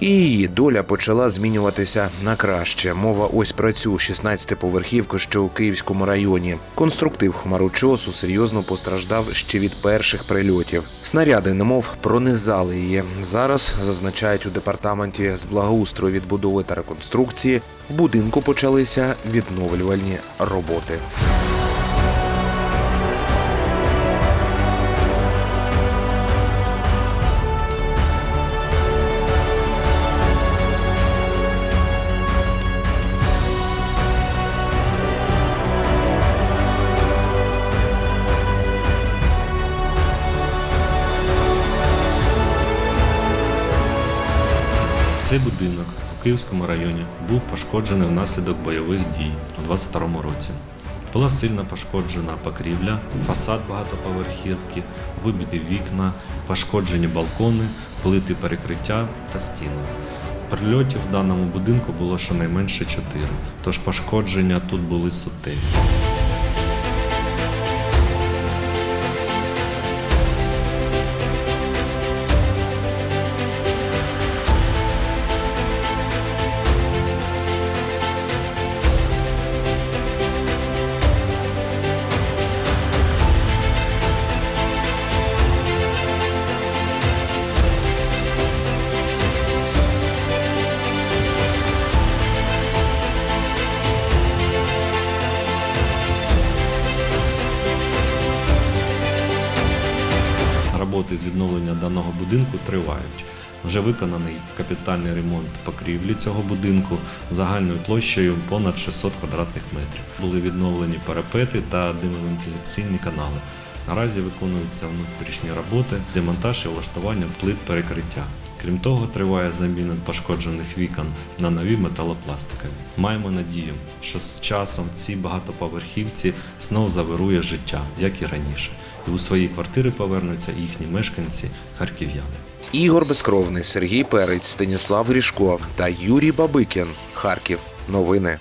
І її доля почала змінюватися на краще. Мова ось про цю 16-поверхівку, що у Київському районі. Конструктив хмарочосу серйозно постраждав ще від перших прильотів. Снаряди, немов пронизали її. Зараз зазначають у департаменті з благоустрою відбудови та реконструкції. В будинку почалися відновлювальні роботи. Цей будинок у Київському районі був пошкоджений внаслідок бойових дій у 22 році. Була сильно пошкоджена покрівля, фасад багатоповерхівки, вибиті вікна, пошкоджені балкони, плити перекриття та стіни. Прильотів в даному будинку було щонайменше чотири, тож пошкодження тут були суттєві. Роботи з відновлення даного будинку тривають. Вже виконаний капітальний ремонт покрівлі цього будинку загальною площею понад 600 квадратних метрів. Були відновлені парапети та димовентиляційні канали. Наразі виконуються внутрішні роботи, демонтаж і влаштування плит перекриття. Крім того, триває заміна пошкоджених вікон на нові металопластикові. Маємо надію, що з часом ці багатоповерхівці знов завирує життя, як і раніше, і у свої квартири повернуться їхні мешканці харків'яни. Ігор Безкровний, Сергій Перець, Станіслав Грішко та Юрій Бабикін. Харків. Новини.